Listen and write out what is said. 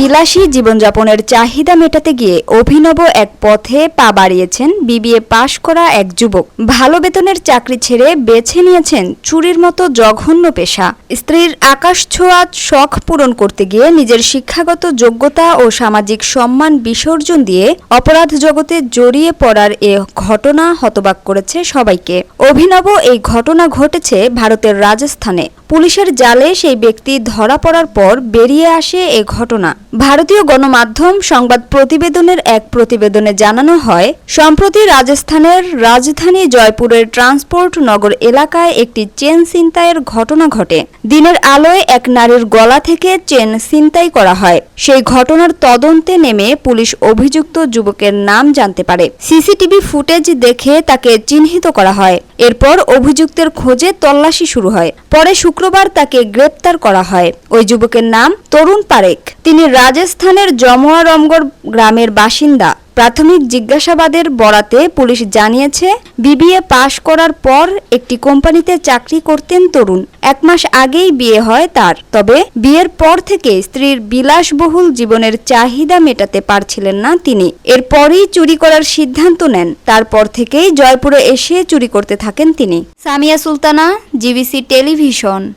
বিলাসী জীবনযাপনের চাহিদা মেটাতে গিয়ে অভিনব এক পথে পা বাড়িয়েছেন বিবিএ পাশ করা এক যুবক। ভালো বেতনের চাকরি ছেড়ে বেছে নিয়েছেন চুরির মতো জঘন্য পেশা। স্ত্রীর আকাশ ছোঁয়া, শখ পূরণ করতে গিয়ে নিজের শিক্ষাগত যোগ্যতা ও সামাজিক সম্মান বিসর্জন দিয়ে অপরাধ জগতে জড়িয়ে পড়ার এ ঘটনা হতবাক করেছে সবাইকে। অভিনব এই ঘটনা ঘটেছে ভারতের রাজস্থানে। পুলিশের জালে সেই ব্যক্তি ধরা পড়ার পর বেরিয়ে আসে এ ঘটনা। ভারতীয় গণমাধ্যম সংবাদ প্রতিবেদনের এক প্রতিবেদনে জানানো হয়, সম্প্রতি রাজস্থানের রাজধানী জয়পুরের ট্রান্সপোর্ট নগর এলাকায় একটি চেন ছিনতাইয়ের ঘটনা ঘটে। দিনের আলোয় এক নারীর গলা থেকে চেন ছিনতাই করা হয়। সেই ঘটনার তদন্তে নেমে পুলিশ অভিযুক্ত যুবকের নাম জানতে পারে। সিসিটিভি ফুটেজ দেখে তাকে চিহ্নিত করা হয়। এরপর অভিযুক্তের খোঁজে তল্লাশি শুরু হয়। পরে শুক্রবার তাকে গ্রেপ্তার করা হয়। ওই যুবকের নাম তরুণ পারেক। তিনি রাজস্থানের জমোয়ারমগড় গ্রামের বাসিন্দা। প্রাথমিক জিজ্ঞাসাবাদের বরাতে পুলিশ জানিয়েছে, বিবিএ পাশ করার পর একটি কোম্পানিতে চাকরি করতেন তরুণ। এক মাস আগেই বিয়ে হয় তার। তবে বিয়ের পর থেকে স্ত্রীর বিলাসবহুল জীবনের চাহিদা মেটাতে পারছিলেন না তিনি। এরপরই চুরি করার সিদ্ধান্ত নেন। তারপর থেকেই জয়পুরে এসে চুরি করতে থাকেন তিনি। Samia Sultana, GBC television.